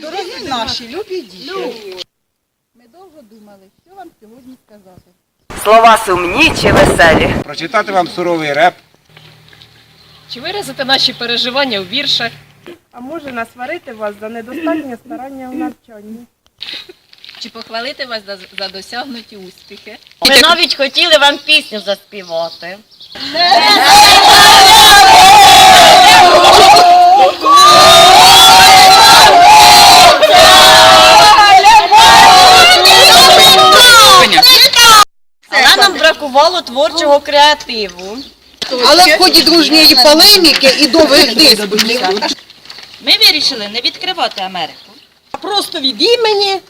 Дорогі наші, любі діти. Ми довго думали, що вам сьогодні сказати. Слова сумні чи веселі. Прочитати вам суровий реп. Чи виразити наші переживання у віршах? А може насварити вас за недостатнє старання в навчанні? Чи похвалити вас за, за досягнуті успіхи? Ми навіть хотіли вам пісню заспівати. Але нам бракувало творчого креативу. Але в ході дружньої полеміки і довгих диспутів Ми вирішили не відкривати Америку. просто від імені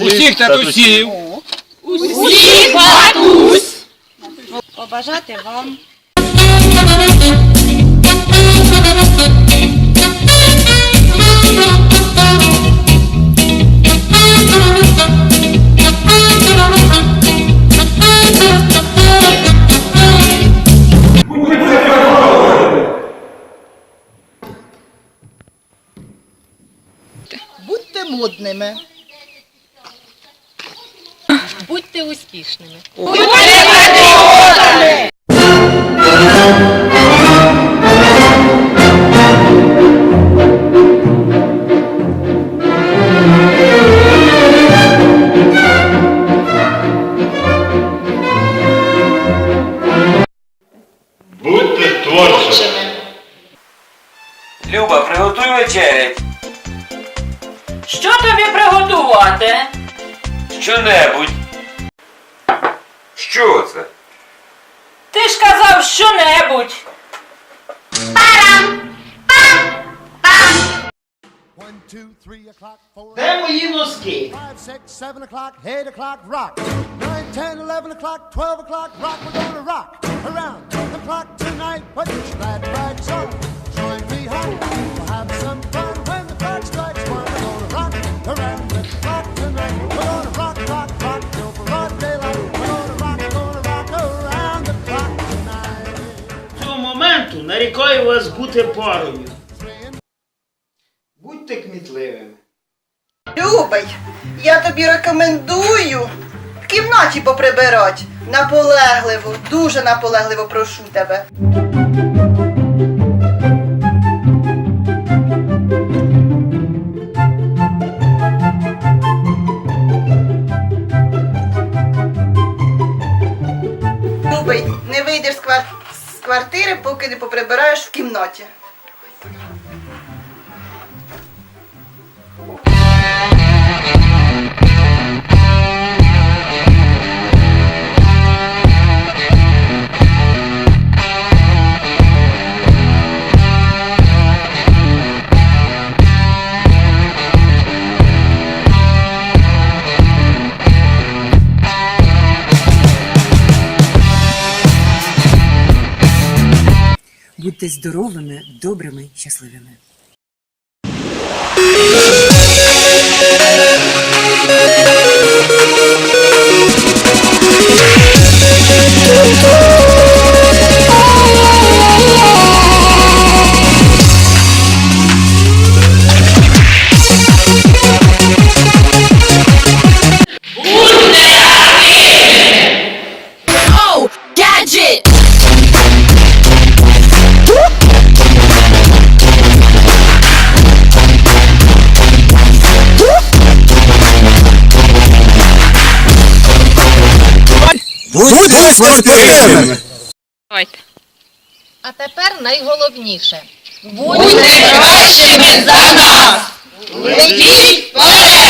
Усіх татусів. Усіх матусь! Побажати вам будьте модними. Будьте успішними. Будьте творчими. Люба, приготуй вечерять. Що тобі приготувати? Що-небудь. Що це? Ти ж казав що-небудь. One, two, three o'clock, four, Де мої носки? five, six, seven o'clock, eight o'clock, rock. Nine, ten, eleven o'clock, twelve o'clock, rock. We're gonna rock around the clock tonight. Put your glad rags on. Join me, honey. Нарікаю вас бути парою. Будьте кмітливими. Любий, я тобі рекомендую в кімнаті поприбирать. Наполегливо, дуже наполегливо прошу тебе. Квартири, поки не поприбираєш в кімнаті. Будьте здоровими, добрими, щасливими. Будьте спортивними. Давайте. А тепер найголовніше. Будьте кращими за нас! Летіть вперед!